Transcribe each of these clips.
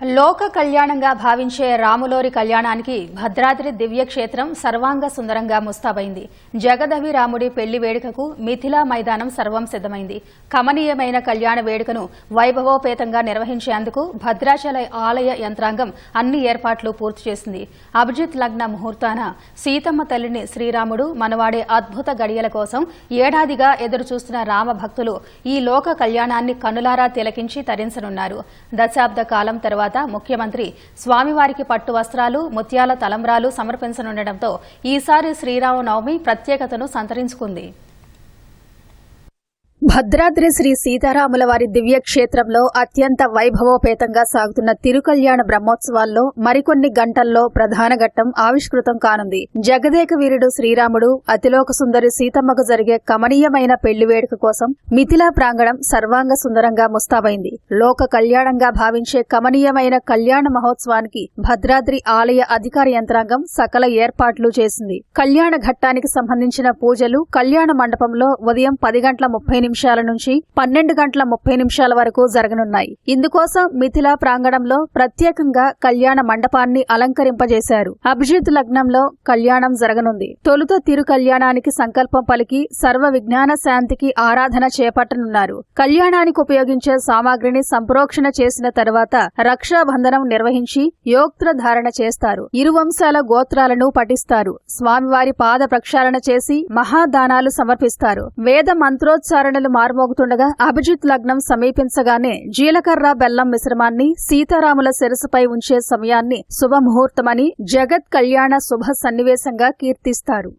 లోక కళ్యాణంగా భావించే రాములోరి కళ్యాణానికి భద్రాద్రి దివ్యక్షేత్రం సర్వాంగ సుందరంగా ముస్తాబైంది. జగదవి రాముడి పెళ్ళి వేడుకకు మిథిలా మైదానం సర్వం సిద్దమైంది కమనీయమైన కళ్యాణ వేడుకను వైభవోపేతంగా నిర్వహించేందుకు భద్రాచల ఆలయ యంత్రాంగం అన్ని ఏర్పాట్లు పూర్తి చేసింది. అభిజిత్ లగ్న ముహూర్తాన సీతమ్మ తల్లిని శ్రీరాముడు మనవాడే అద్భుత గడియల కోసం ఏడాదిగా ఎదురుచూస్తున్న రామ భక్తులు ఈ లోక కళ్యాణాన్ని కనులారా తిలకించి తరించనున్నారు. దశాబ్ద కాలం తర్వాత ముఖ్యమంత్రి స్వామివారికి పట్టు వస్త్రాలు ముత్యాల తలంబ్రాలు సమర్పించనుండటంతో ఈసారి శ్రీరామనవమి ప్రత్యేకతను సంతరించుకుంది. భద్రాద్రి శ్రీ సీతారాముల వారి దివ్యక్షేత్రంలో అత్యంత వైభవోపేతంగా సాగుతున్న తిరుకల్యాణ బ్రహ్మోత్సవాల్లో మరికొన్ని గంటల్లో ప్రధాన ఘట్టం ఆవిష్కృతం కానుంది. జగదేక వీరుడు శ్రీరాముడు అతిలోక సుందరి సీతమ్మకు జరిగే కమనీయమైన పెళ్ళి వేడుక కోసం మిథిలా ప్రాంగణం సర్వాంగ సుందరంగా ముస్తాబైంది. లోక కళ్యాణంగా భావించే కమనీయమైన కళ్యాణ మహోత్సవానికి భద్రాద్రి ఆలయ అధికార యంత్రాంగం సకల ఏర్పాట్లు చేసింది. కళ్యాణ ఘట్టానికి సంబంధించిన పూజలు కళ్యాణ మండపంలో ఉదయం పది గంటల ముప్పై నిమిషం నుంచి పన్నెండు గంటల ముప్పై నిమిషాల వరకు జరగనున్నాయి. ఇందుకోసం మిథిలా ప్రాంగణంలో ప్రత్యేకంగా కళ్యాణ మండపాన్ని అలంకరింపజేశారు. అభిజిత్ లగ్నంలో కళ్యాణం జరగనుంది. తొలుత తిరు కళ్యాణానికి సంకల్పం పలికి సర్వ విజ్ఞాన శాంతికి ఆరాధన చేపట్టనున్నారు. కళ్యాణానికి ఉపయోగించే సామాగ్రిని సంప్రోక్షణ చేసిన తర్వాత రక్షాబంధనం నిర్వహించి యోక్త్ర ధారణ చేస్తారు. ఇరు వంశాల గోత్రాలను పఠిస్తారు. స్వామివారి పాద ప్రక్షాళన చేసి మహాదానాలు సమర్పిస్తారు. వేద మంత్రోచ్చారణలు మారుమోగుతుండగా అభిజిత్ లగ్నం సమీపించగానే జీలకర్ర బెల్లం మిశ్రమాన్ని సీతారాముల శిరసుపై ఉంచే సమయాన్ని శుభముహూర్తమని జగత్ కళ్యాణ శుభ సన్నివేశంగా కీర్తిస్తారు.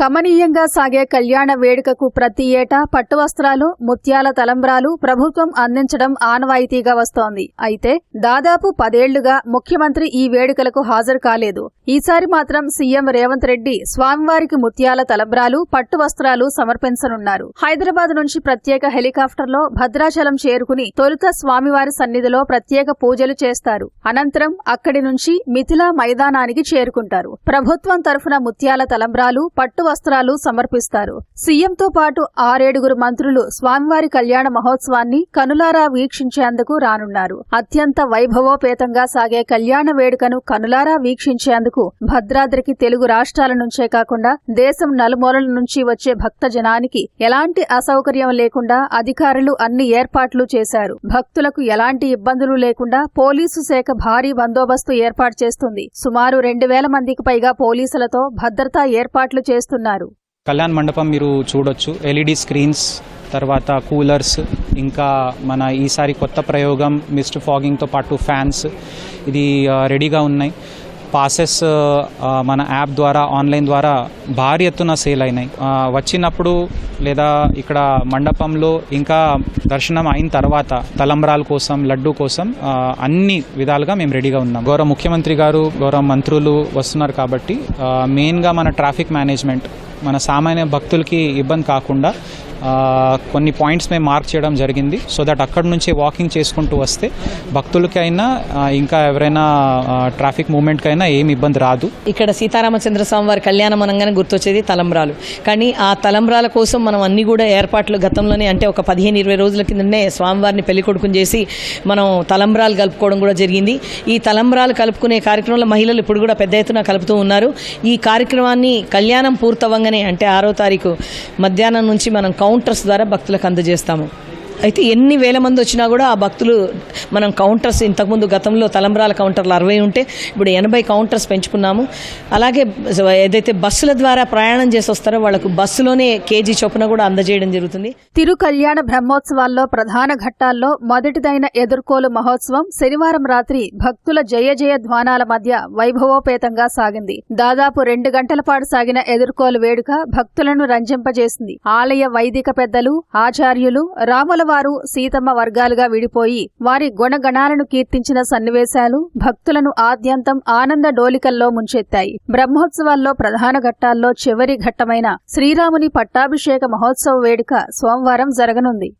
కమనీయంగా సాగే కళ్యాణ వేడుకకు ప్రతి ఏటా పట్టు వస్త్రాలు ముత్యాల తలంబ్రాలు ప్రభుత్వం అందించడం ఆనవాయితీగా వస్తోంది. అయితే దాదాపు పదేళ్ళుగా ముఖ్యమంత్రి ఈ వేడుకలకు హాజరు కాలేదు. ఈసారి మాత్రం సీఎం రేవంత్ రెడ్డి స్వామివారికి ముత్యాల తలంబ్రాలు పట్టు వస్త్రాలు సమర్పించనున్నారు. హైదరాబాద్ నుంచి ప్రత్యేక హెలికాప్టర్లో భద్రాచలం చేరుకుని తొలుత స్వామివారి సన్నిధిలో ప్రత్యేక పూజలు చేస్తారు. అనంతరం అక్కడి నుంచి మిథిలా మైదానానికి చేరుకుంటారు. ప్రభుత్వం తరఫున ముత్యాల తలంబ్రాలు పట్టు వస్త్రాలు సమర్పిస్తారు. సీఎంతో పాటు ఆరేడుగురు మంత్రులు స్వామివారి కళ్యాణ మహోత్సవాన్ని కనులారా వీక్షించేందుకు రానున్నారు. అత్యంత వైభవోపేతంగా సాగే కళ్యాణ వేడుకను కనులారా వీక్షించేందుకు భద్రాద్రికి తెలుగు రాష్ట్రాల నుంచే కాకుండా దేశం నలుమూలల నుంచి వచ్చే భక్త జనానికి ఎలాంటి అసౌకర్యం లేకుండా అధికారులు అన్ని ఏర్పాట్లు చేశారు. భక్తులకు ఎలాంటి ఇబ్బందులు లేకుండా పోలీసు శాఖ భారీ బందోబస్తు ఏర్పాటు చేస్తుంది. సుమారు రెండు వేల మందికి పైగా పోలీసులతో భద్రతా ఏర్పాట్లు చేస్తున్నారు. కళ్యాణ్ మండపం మీరు చూడొచ్చు. ఎల్ఈడి స్క్రీన్స్ తర్వాత కూలర్స్ ఇంకా మన ఈసారి కొత్త ప్రయోగం మిస్ట్ ఫాగింగ్తో పాటు ఫ్యాన్స్. ఇది రెడీగా ఉన్నాయి. పాసెస్ మన యాప్ ద్వారా ఆన్లైన్ ద్వారా భారీ ఎత్తున సేల్ అయినాయి. వచ్చినప్పుడు లేదా ఇక్కడ మండపంలో ఇంకా దర్శనం అయిన తర్వాత తలంబ్రాల కోసం లడ్డు కోసం అన్ని విధాలుగా మేము రెడీగా ఉన్నాం. గౌరవ ముఖ్యమంత్రి గారు గౌరవ మంత్రులు వస్తున్నారు కాబట్టి మెయిన్గా మన ట్రాఫిక్ మేనేజ్మెంట్ మన సామాన్య భక్తులకి ఇబ్బంది కాకుండా కొన్ని పాయింట్స్ మేము మార్క్ చేయడం జరిగింది. సో దట్ అక్కడ నుంచి వాకింగ్ చేసుకుంటూ వస్తే భక్తులకైనా ఇంకా ఎవరైనా ట్రాఫిక్ మూమెంట్కైనా అయినా ఏమి ఇబ్బంది రాదు. ఇక్కడ సీతారామచంద్ర స్వామి వారి కళ్యాణం అనగానే గుర్తొచ్చేది తలంబ్రాలు. కానీ ఆ తలంబ్రాల కోసం మనం అన్ని కూడా ఏర్పాట్లు గతంలోనే అంటే ఒక పదిహేను ఇరవై రోజుల కిందనే స్వామివారిని పెళ్ళి కొడుకుని చేసి మనం తలంబ్రాలు కలుపుకోవడం కూడా జరిగింది. ఈ తలంబ్రాలు కలుపుకునే కార్యక్రమంలో మహిళలు ఇప్పుడు కూడా పెద్ద ఎత్తున కలుపుతూ ఉన్నారు. ఈ కార్యక్రమాన్ని కళ్యాణం పూర్తవంగానే అంటే ఆరో తారీఖు మధ్యాహ్నం నుంచి మనం కౌంటర్స్ ద్వారా భక్తులకు అందజేస్తాము. అయితే ఎన్ని వేల మంది వచ్చినా కూడా ఆ భక్తులు మనం కౌంటర్స్ ఇంతకుముందు గతంలో తలంబ్రాల కౌంటర్లు అరవై ఉంటే ఇప్పుడు ఎనభై కౌంటర్స్ పెంచుకున్నాము. అలాగే ఏదైతే బస్సుల ద్వారా ప్రయాణం చేసి వస్తారో వాళ్ళకు బస్సులోనే కేజీ చొప్పున కూడా అందజేయడం జరుగుతుంది. తిరు కళ్యాణ బ్రహ్మోత్సవాల్లో ప్రధాన ఘట్టాల్లో మొదటిదైన ఎదుర్కోలు మహోత్సవం శనివారం రాత్రి భక్తుల జయ జయ ధ్వానాల మధ్య వైభవోపేతంగా సాగింది. దాదాపు రెండు గంటల పాటు సాగిన ఎదుర్కోలు వేడుక భక్తులను రంజింపజేసింది. ఆలయ వైదిక పెద్దలు ఆచార్యులు రాముల వారు సీతమ్మ వర్గాలుగా విడిపోయి వారి గుణగణాలను కీర్తించిన సన్నివేశాలు భక్తులను ఆద్యంతం ఆనంద డోలికల్లో ముంచెత్తాయి. బ్రహ్మోత్సవాల్లో ప్రధాన ఘట్టాల్లో చివరి ఘట్టమైన శ్రీరాముని పట్టాభిషేక మహోత్సవ వేడుక సోమవారం జరగనుంది.